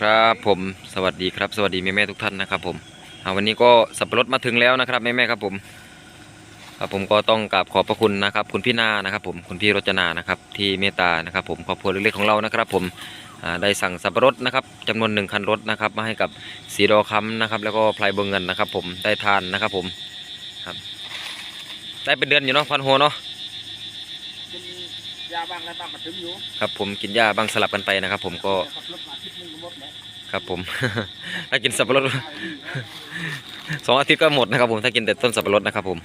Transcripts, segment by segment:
ครับผมสวัสดีครับ สวัสดีแม่แม่ทุกท่านนะครับผมวันนี้ก็สับปะรดมาถึงแล้วนะครับแม่แม่ครับผมครับผมก็ต้องกราบขอบพระคุณนะครับ คุณพี่นานะครับ ผมคุณพี่รจนานะครับที่เมตตานะครับ ผมครอบครัวเล็กๆของเรานะครับ ผมได้สั่งสับปะรดนะครับจำนวนหนึ่งคันรถนะครับมาให้กับสีดอคำนะครับ แล้วก็พลายเบงเงินนะครับ ผมได้ทานนะครับ ผมครับ ได้เป็นเดือนอยู่เนาะพันโฮเนาะ ยาบ้างอะไรบ้างมาถึงอยู่ครับผมกินหญ้าบ้างสลับกันไปนะครับ ผมก็ขับรถมาอาทิตย์หนึงก็หมดแล้วครับผม ถ้ากินสับปะรด สองอาทิตย์ก็หมดนะครับ ผมถ้ากินแต่ต้นสับปะรดนะครับ ผม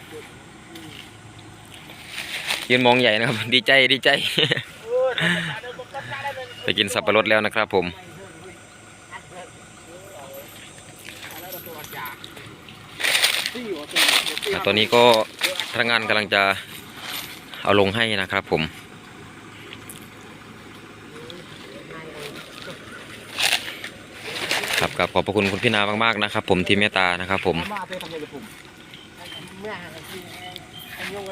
ยืนมองใหญ่นะครับ ดีใจดีใจ เออทำการเดินบนต้นได้เลยไปกินสับปะรดแล้วนะครับ ผม แล้วเราตัวจ่าตี้หัวตี้ตี้ อ่าตอนนี้ก็พนักงานกำลังจะเอาลงให้นะครับผม ครับกับขอบพระคุณคุณพี่นามากๆนะครับ ผมที่เมตตานะครับ ผมมาเพื่อทำอะไรกับผมเมื่อที่ไอ้ยงไป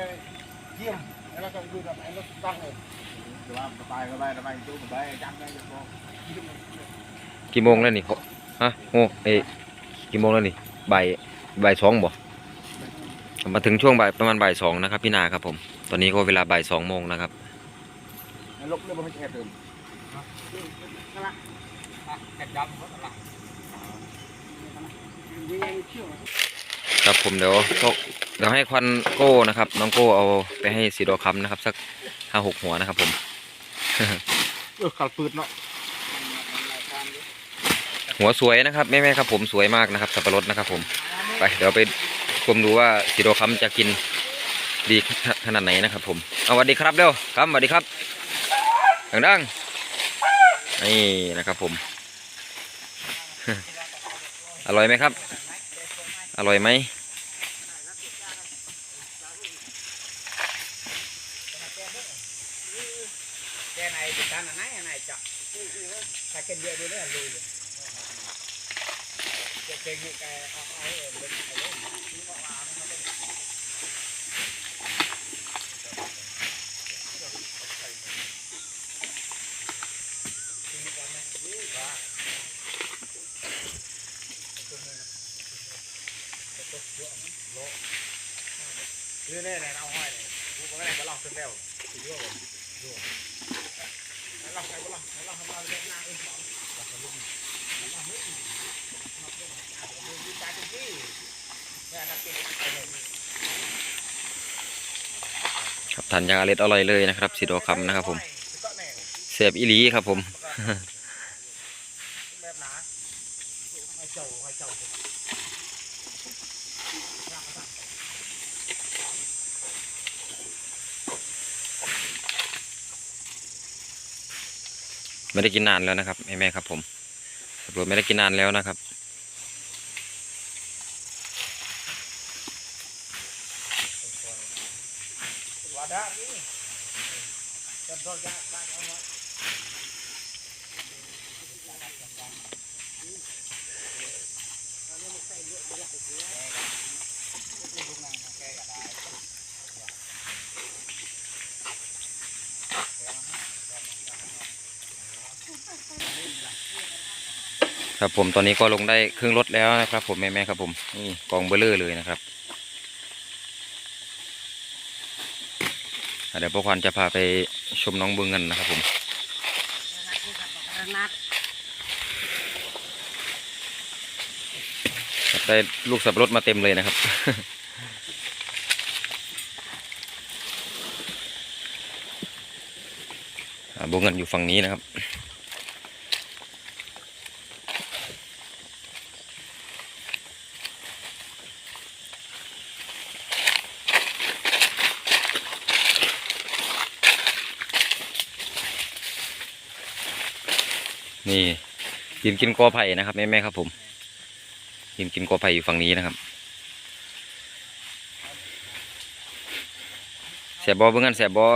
เยี่ยมแล้วก็ดูกับไอ้รถตั้งเลยแต่ว่าสบายสบายสบายตู้สบายจับได้จะพอกี่โมงแล้วนี่เขาฮะโอ้เอ้ยกี่โมงแล้วนี่บ่ายบ่ายสองบ่มาถึงช่วงบ่ายประมาณบ่ายสองนะครับพี่นาครับผม ตอนนี้ก็เวลาบ่ายสองโมงนะครับแล้วลบเรื่องมันแคบเดิมนั่นละแคบดำเขาตลาดยังไงเที่ยวครับผมเดี๋ยวก็เดี๋ยวให้ควันโก้นะครับ น้องโก้เอาไปให้สีดอคำนะครับ สักห้าหกหัวนะครับผมเออขัดปืนเนาะหัวสวยนะครับแม่ๆครับผมสวยมากนะครับ สับปะรดนะครับ ผมไปเดี๋ยวไปชมดูว่าสีดอคำจะกินดีขนาดไหนนะครับ ผมเอาสวัสดีครับเร็วครับสวัสดีครับดังๆนี่นะครับผม อร่อยไหมครับ อร่อยไหมแกไหนติดตามไหนไหนจับถ้าเกินเยอะดูเนี่ยลุยเลยจะเก่งแกเอาเอาเล่นเอาเล่น คือเนี่ยเนี่ยเอาห้อยเนี่ยกูก็ไม่ได้ก็ลองขึ้นแล้วสิด้วยด้วยแล้วลองไปก็ลองแล้วลองทำอะไรหน้าอื่นสองแล้วก็ลุ่มแล้วลองลุ่มมาเป็นอาดูดีใจจริงที่เนี่ยนักเก็ตไปเลยครับทานยาอร่อยอร่อยเลยนะครับสีดอคำนะครับผมเสียบอีหลีครับผม แบบหนาให้เจ้าให้เจ้า ไม่ได้กินนานแล้วนะครับแม่แม่ครับ ผมตำรวจไม่ได้กินนานแล้วนะครับ ว่าได้นี่จนโทษยากได้เอาไว้ ครับผมตอนนี้ก็ลงได้ครึ่งรถแล้วนะครับผมแม่แม่ๆครับผมนี่กองเบลเลอร์เลยนะครับเดี๋ยวพวกควันจะพาไปชมน้องบึงกันนะครับผมได้ลูกสับปะรดมาเต็มเลยนะครับอะบึงกันอยู่ฝั่งนี้นะครับ นี่กินกินกอไผ่นะครับแม่แม่ๆครับ ผม กินกินกอไผ่อยู่ฝั่งนี้นะครับแสบบอเบิ่งกันแสบบอ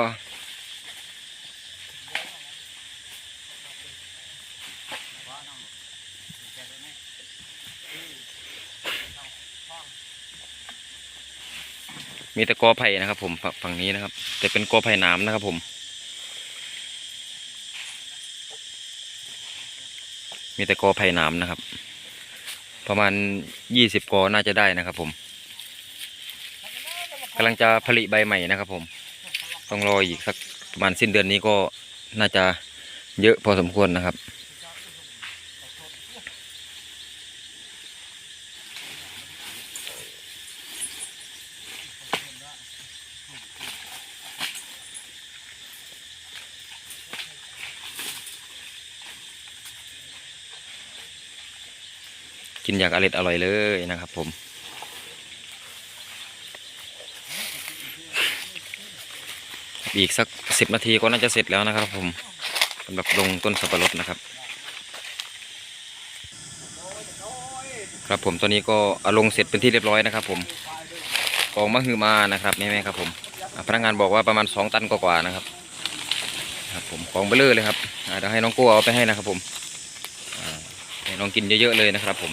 มีแต่กอไผ่นะครับ ผมฝั่งฝั่งนี้นะครับ แต่เป็นกอไผ่น้ำนะครับ ผม มีแต่กอไผ่หนามนะครับ ประมาณยี่สิบกอน่าจะได้นะครับผมกำลังจะผลิใบใหม่นะครับผม ต้องรออีกสักประมาณสิ้นเดือนนี้ก็น่าจะเยอะพอสมควรนะครับ กินอย่างอร่อยอร่อยเลยนะครับ ผม อีกสักสิบนาทีก็น่าจะเสร็จแล้วนะครับ ผมสำหรับลงต้นสับปะรดนะครับ ครับผมตอนนี้ก็เอาลงเสร็จเป็นที่เรียบร้อยนะครับ ผมกองมะฮือมานะครับแม่ๆครับผมพนักงานบอกว่าประมาณสองตันกว่าๆนะครับครับผมกองเบลเลอร์เลยครับเดี๋ยวให้น้องกู้เอาไปให้นะครับผมให้น้องกินเยอะๆเลยนะครับผม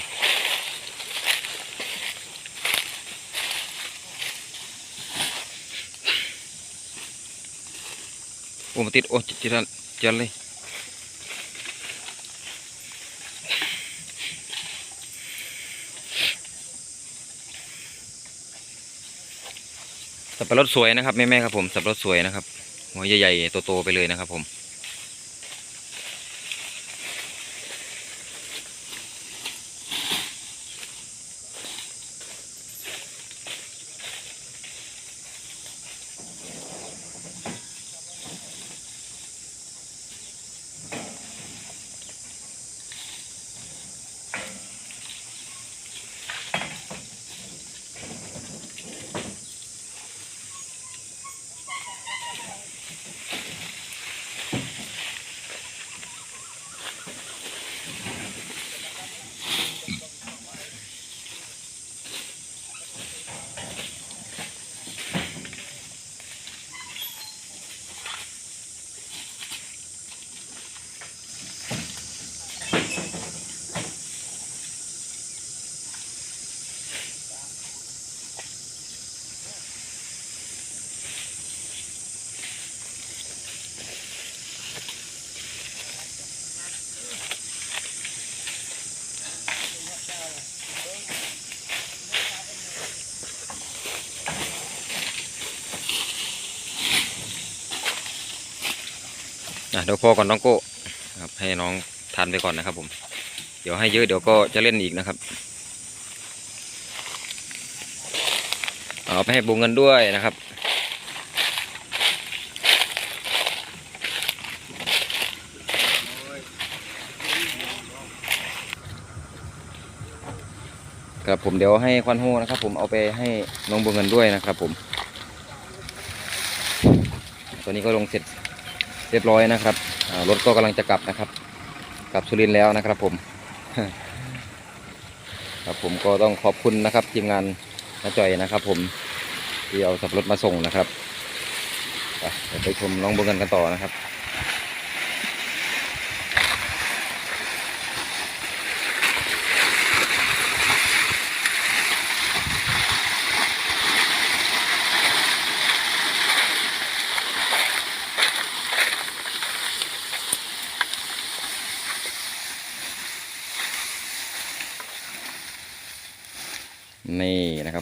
โอ้มาติดโอ้จิจิรันจันเลยสับปะรดสวยนะครับแม่ๆครับผมสับปะรดสวยนะครับหัวใหญ่ๆโตๆไปเลยนะครับผม เดี๋ยวพอก่อนน้องโก้ครับให้น้องทานไปก่อนนะครับ ผม เดี๋ยวให้เยอะเดี๋ยวก็จะเล่นอีกนะครับ เอาไปให้บุงเงินด้วยนะครับครับผมเดี๋ยวให้ควันโฮนะครับ ผมเอาไปให้น้องบุงเงินด้วยนะครับ ผม ตอนนี้ก็ลงเสร็จ เรียบร้อยนะครับรถก็กำลังจะกลับนะครับ กลับสุรินแล้วนะครับผมครับผมก็ต้องขอบคุณนะครับทีมงานน้าจ่อยนะครับ ผมที่เอาสับปะรถมาส่งนะครับไปไปชมน้องบุญกันกันต่อนะครับ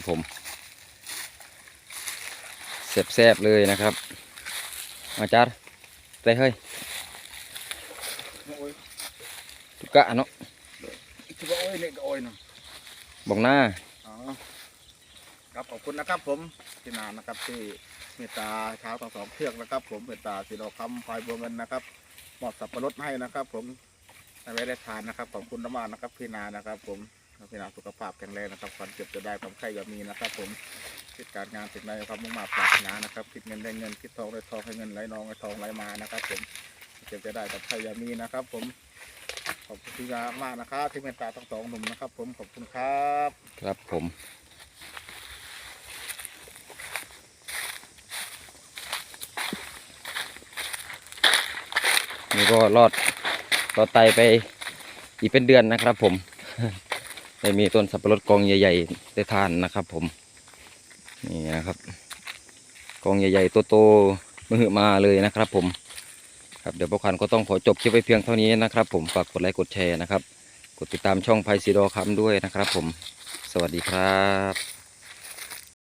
นี่นะครับผมแซ่บๆเลยนะครับอาจารย์ไปเฮ้ยโอ้ยตุกกะเนาะถือว่าโอ้ยเนี่ยก็โอ้ยเนาะบอกหน้าอ๋อครับขอบคุณนะครับผมที่นานนะครับที่เมตตาเช้าทั้งสองเชือกนะครับ ผมเมตตาสีดอกคำพายบัวเงินนะครับมอบสับปะรดให้นะครับ ผมให้ไว้ได้ทานนะครับขอบคุณมากๆนะครับพี่นานะครับ ผม พี่นาสุขภาพแข็งแรงนะครับความเจ็บจะได้ความไข้อย่ามีนะครับผมคิดการงานสิ่งใดความมุ่งมั่นปรารถนานะครับคิดเงินได้เงินคิดทองได้ทองให้เงินไหลนองให้ทองไหลมานะครับผมเจ็บจะได้ความไข้อย่ามีนะครับ ผมขอบคุณพี่นามากนะครับที่เมตตาทั้งสองหนุ่มนะครับ ผมขอบคุณครับครับผมนี่ก็รอดรอดไตไปอีกเป็นเดือนนะครับผม ได้มีต้นสับปะรดกองใหญ่ๆได้ทานนะครับ ผม นี่นะครับ กองใหญ่ๆโตๆมือมาเลยนะครับ ผม ครับเดี๋ยวพวกคันก็ต้องขอจบคลิปไว้เพียงเท่านี้นะครับ ผมฝากกดไลค์กดแชร์นะครับ กดติดตามช่องไพซีโดคำด้วยนะครับ ผม สวัสดีครับ